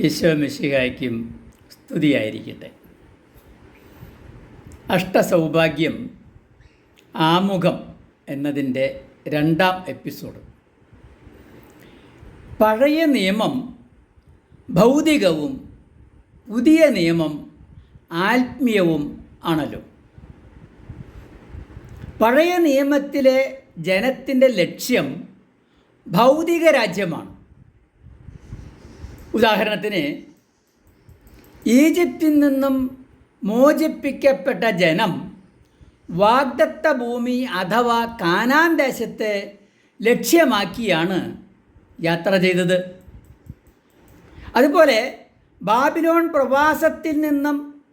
ഈശോ മിശിഹായ്ക്കും സ്തുതിയായിരിക്കട്ടെ. അഷ്ടസൗഭാഗ്യം ആമുഖം എന്നതിന്റെ രണ്ടാം എപ്പിസോഡ്. പഴയ നിയമം ഭൗതികവും പുതിയ നിയമം ആത്മീയവും ആണല്ലോ. പഴയ നിയമത്തിലെ ജനത്തിന്റെ ലക്ഷ്യം ഭൗതിക രാജ്യമാണ്. ഉദാഹരണത്തിന് ഈജിപ്തിൽ നിന്നും മോചിപ്പിക്കപ്പെട്ട ജനം വാഗ്ദത്ത ഭൂമി അഥവാ കാനാൻ ദേശത്തെ ലക്ഷ്യമാക്കിയാണ് യാത്ര ചെയ്തത്. അതുപോലെ ബാബിലോൺ പ്രവാസത്തിൽ നിന്നും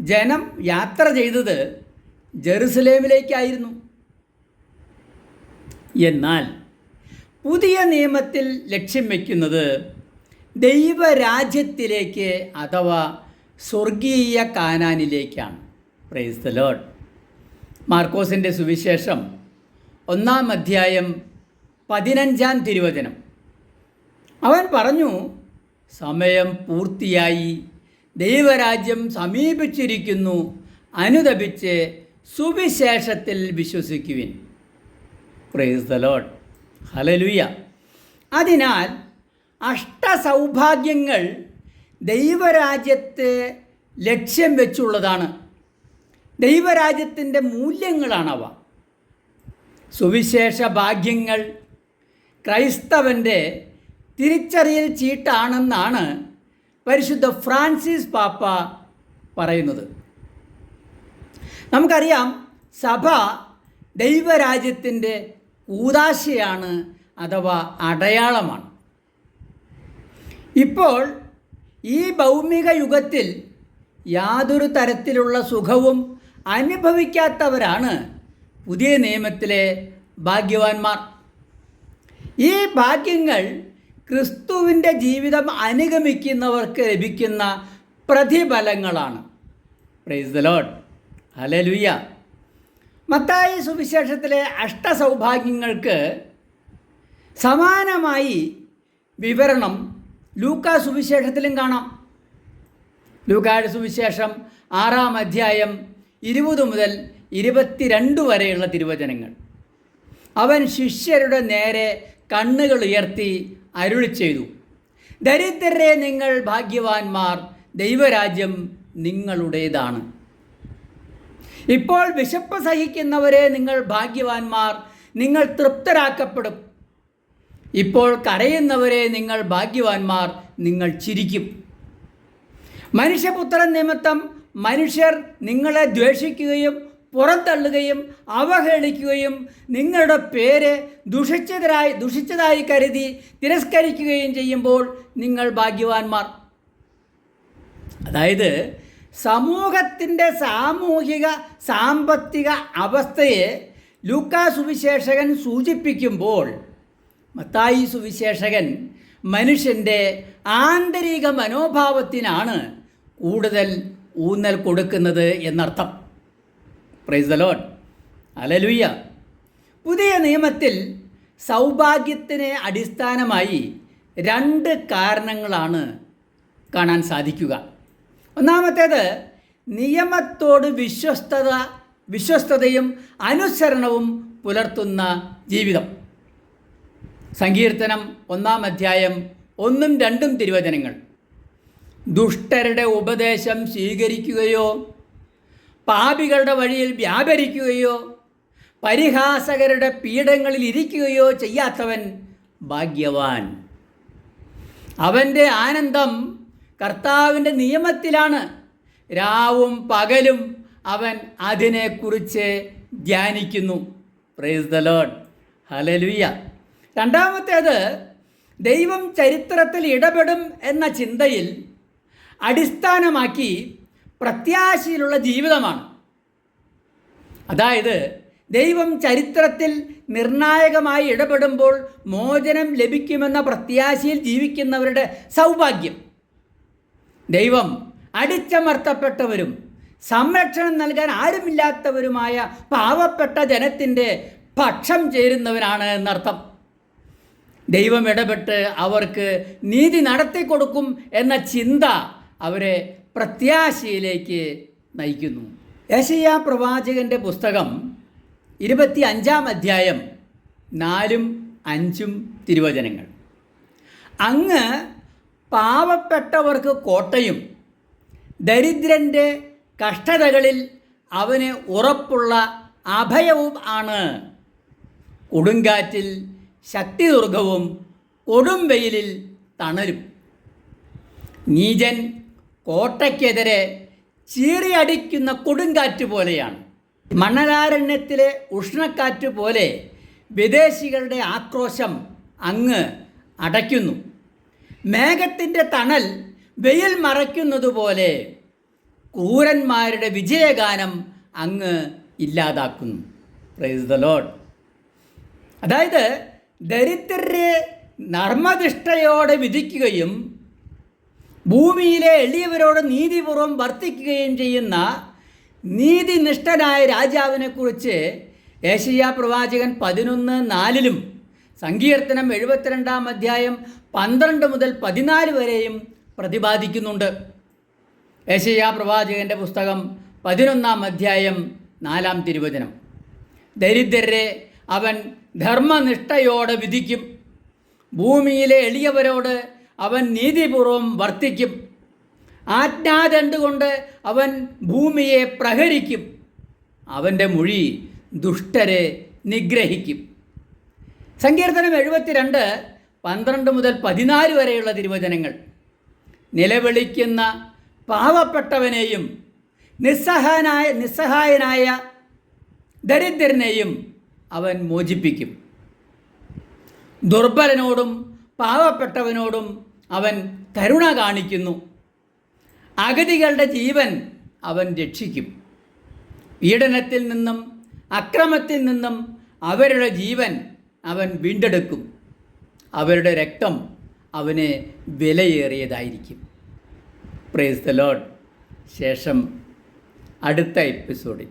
ജനം യാത്ര ചെയ്തത് ജെറുസലേമിലേക്കായിരുന്നു. എന്നാൽ പുതിയ നിയമത്തിൽ ലക്ഷ്യം വയ്ക്കുന്നത് ദൈവരാജ്യത്തിലേക്ക് അഥവാ സ്വർഗീയ കാനാനിലേക്കാണ്. പ്രൈസ് ദ ലോഡ് മാർക്കോസിന്റെ സുവിശേഷം ഒന്നാം അധ്യായം പതിനഞ്ചാം തിരുവചനം. അവൻ പറഞ്ഞു സമയം പൂർത്തിയായി. ദൈവരാജ്യം സമീപിച്ചിരിക്കുന്നു. അനുദപിച്ച് സുവിശേഷത്തിൽ വിശ്വസിക്കുവിൻ. പ്രൈസ് ദ ലോഡ് ഹലലുയ അതിനാൽ അഷ്ടസൗഭാഗ്യങ്ങൾ ദൈവരാജ്യത്തെ ലക്ഷ്യം വെച്ചുള്ളതാണ്. ദൈവരാജ്യത്തിന്റെ മൂല്യങ്ങളാണവ. സുവിശേഷ ഭാഗ്യങ്ങൾ ക്രൈസ്തവന്റെ തിരിച്ചറിയൽ ചീട്ടാണെന്നാണ് പരിശുദ്ധ ഫ്രാൻസിസ് പാപ്പ പറയുന്നത്. നമുക്കറിയാം സഭ ദൈവരാജ്യത്തിന്റെ ഊദാശയാണ് അഥവാ അടയാളമാണ്. ഇപ്പോൾ ഈ ഭൗമിക യുഗത്തിൽ യാതൊരു തരത്തിലുള്ള സുഖവും അനുഭവിക്കാത്തവരാണ് പുതിയ നിയമത്തിലെ ഭാഗ്യവാന്മാർ. ഈ ഭാഗ്യങ്ങൾ ക്രിസ്തുവിന്റെ ജീവിതം അനുഗമിക്കുന്നവർക്ക് ലഭിക്കുന്ന പ്രതിഫലങ്ങളാണ്. Praise the Lord hallelujah Mathai സുവിശേഷത്തിലെ അഷ്ടസൗഭാഗ്യങ്ങൾക്ക് സമാനമായി വിവരണം ലൂക്കാ സുവിശേഷത്തിലും കാണാം. ലൂക്കായുടെ സുവിശേഷം ആറാം അധ്യായം ഇരുപത് മുതൽ ഇരുപത്തിരണ്ട് വരെയുള്ള തിരുവചനങ്ങൾ. അവൻ ശിഷ്യരുടെ നേരെ കണ്ണുകൾ ഉയർത്തി അരുളി ചെയ്തു ദരിദ്രരെ നിങ്ങൾ ഭാഗ്യവാന്മാർ ദൈവരാജ്യം നിങ്ങളുടേതാണ്. ഇപ്പോൾ വിശപ്പ് സഹിക്കുന്നവരെ നിങ്ങൾ ഭാഗ്യവാന്മാർ നിങ്ങൾ തൃപ്തരാക്കപ്പെടും. ഇപ്പോൾ കരയുന്നവരെ നിങ്ങൾ ഭാഗ്യവാന്മാർ നിങ്ങൾ ചിരിക്കും. മനുഷ്യപുത്രൻ നിമിത്തം മനുഷ്യർ നിങ്ങളെ ദ്വേഷിക്കുകയും പുറന്തള്ളുകയും അവഹേളിക്കുകയും നിങ്ങളുടെ പേര് ദുഷിച്ചതായി ദുഷിച്ചതായി കരുതി തിരസ്കരിക്കുകയും ചെയ്യുമ്പോൾ നിങ്ങൾ ഭാഗ്യവാന്മാർ. അതായത് സമൂഹത്തിന്റെ സാമൂഹിക സാമ്പത്തിക അവസ്ഥയെ ലൂക്കാ സുവിശേഷകൻ സൂചിപ്പിക്കുമ്പോൾ മത്തായി സുവിശേഷകൻ മനുഷ്യന്റെ ആന്തരിക മനോഭാവത്തിനാണ് കൂടുതൽ ഊന്നൽ കൊടുക്കുന്നത് എന്നർത്ഥം. പ്രൈസ് ദ ലോഡ് അലലുയ്യ പുതിയ നിയമത്തിൽ സൗഭാഗ്യത്തിന് അടിസ്ഥാനമായി രണ്ട് കാരണങ്ങളാണ് കാണാൻ സാധിക്കുക. ഒന്നാമത്തേത് നിയമത്തോട് വിശ്വസ്തത വിശ്വസ്തതയും അനുസരണവും പുലർത്തുന്ന ജീവിതം. സങ്കീർത്തനം ഒന്നാം അധ്യായം ഒന്നും രണ്ടും തിരുവചനങ്ങൾ. ദുഷ്ടരുടെ ഉപദേശം സ്വീകരിക്കുകയോ പാപികളുടെ വഴിയിൽ വ്യാപരിക്കുകയോ പരിഹാസകരുടെ പീഠങ്ങളിൽ ഇരിക്കുകയോ ചെയ്യാത്തവൻ ഭാഗ്യവാൻ. അവന്റെ ആനന്ദം കർത്താവിന്റെ നിയമത്തിലാണ്. രാവും പകലും അവൻ അതിനെക്കുറിച്ച് ധ്യാനിക്കുന്നു. പ്രൈസ് ദ ലോഡ് ഹലലുയ്യ രണ്ടാമത്തേത് ദൈവം ചരിത്രത്തിൽ ഇടപെടും എന്ന ചിന്തയിൽ അടിസ്ഥാനമാക്കി പ്രത്യാശയിലുള്ള ജീവിതമാണ്. അതായത് ദൈവം ചരിത്രത്തിൽ നിർണായകമായി ഇടപെടുമ്പോൾ മോചനം ലഭിക്കുമെന്ന പ്രത്യാശയിൽ ജീവിക്കുന്നവരുടെ സൗഭാഗ്യം. ദൈവം അടിച്ചമർത്തപ്പെട്ടവരും സംരക്ഷണം നൽകാൻ ആരുമില്ലാത്തവരുമായ പാവപ്പെട്ട ജനത്തിന്റെ പക്ഷം ചേരുന്നവനാണ് എന്നർത്ഥം. ദൈവം ഇടപെട്ട് അവർക്ക് നീതി നടത്തി കൊടുക്കും എന്ന ചിന്ത അവരെ പ്രത്യാശയിലേക്ക് നയിക്കുന്നു. യശയ പ്രവാചകന്റെ പുസ്തകം ഇരുപത്തി അഞ്ചാം അധ്യായം നാലും അഞ്ചും തിരുവചനങ്ങൾ. അങ്ങ് പാവപ്പെട്ടവർക്ക് കോട്ടയും ദരിദ്രന്റെ കഷ്ടതകളിൽ അവന് ഉറപ്പുള്ള അഭയവും ആണ്. കൊടുങ്കാറ്റിൽ ശക്തിദുർഗവും കൊടും വെയിലിൽ തണലും. നീജൻ കോട്ടയ്ക്കെതിരെ ചീറിയടിക്കുന്ന കൊടുങ്കാറ്റ് പോലെയാണ്. മണലാരണ്യത്തിലെ ഉഷ്ണക്കാറ്റ് പോലെ വിദേശികളുടെ ആക്രോശം അങ്ങ് അടയ്ക്കുന്നു. മേഘത്തിന്റെ തണൽ വെയിൽ മറയ്ക്കുന്നത് പോലെ ക്രൂരന്മാരുടെ വിജയഗാനം അങ്ങ് ഇല്ലാതാക്കുന്നു. പ്രൈസ് ദ ലോഡ് അതായത് ദരിദ്രരെ നർമ്മനിഷ്ഠയോടെ വിധിക്കുകയും ഭൂമിയിലെ എളിയവരോട് നീതിപൂർവം വർത്തിക്കുകയും ചെയ്യുന്ന നീതിനിഷ്ഠനായ രാജാവിനെക്കുറിച്ച് ഏഷ്യ പ്രവാചകൻ പതിനൊന്ന് നാലിലും സങ്കീർത്തനം എഴുപത്തിരണ്ടാം അധ്യായം പന്ത്രണ്ട് മുതൽ പതിനാല് വരെയും പ്രതിപാദിക്കുന്നുണ്ട്. ഏഷ്യ പ്രവാചകന്റെ പുസ്തകം പതിനൊന്നാം അധ്യായം നാലാം തിരുവചനം. ദരിദ്രരെ അവൻ ധർമ്മനിഷ്ഠയോടെ വിധിക്കും. ഭൂമിയിലെ എളിയവരോട് അവൻ നീതിപൂർവം വർത്തിക്കും. ആജ്ഞാദണ്ടുകൊണ്ട് അവൻ ഭൂമിയെ പ്രഹരിക്കും. അവന്റെ മൊഴി ദുഷ്ടരെ നിഗ്രഹിക്കും. സങ്കീർത്തനം എഴുപത്തിരണ്ട് പന്ത്രണ്ട് മുതൽ പതിനാല് വരെയുള്ള തിരുവചനങ്ങൾ. നിലവിളിക്കുന്ന പാവപ്പെട്ടവനെയും നിസ്സഹായനായ നിസ്സഹായനായ ദരിദ്രനെയും അവൻ മോചിപ്പിക്കും. ദുർബലനോടും പാവപ്പെട്ടവനോടും അവൻ കരുണ കാണിക്കുന്നു. അഗതികളുടെ ജീവൻ അവൻ രക്ഷിക്കും. പീഡനത്തിൽ നിന്നും അക്രമത്തിൽ നിന്നും അവരുടെ ജീവൻ അവൻ വീണ്ടെടുക്കും. അവരുടെ രക്തം അവന് വിലയേറിയതായിരിക്കും. പ്രേസ് ദ ലോഡ് ശേഷം അടുത്ത എപ്പിസോഡിൽ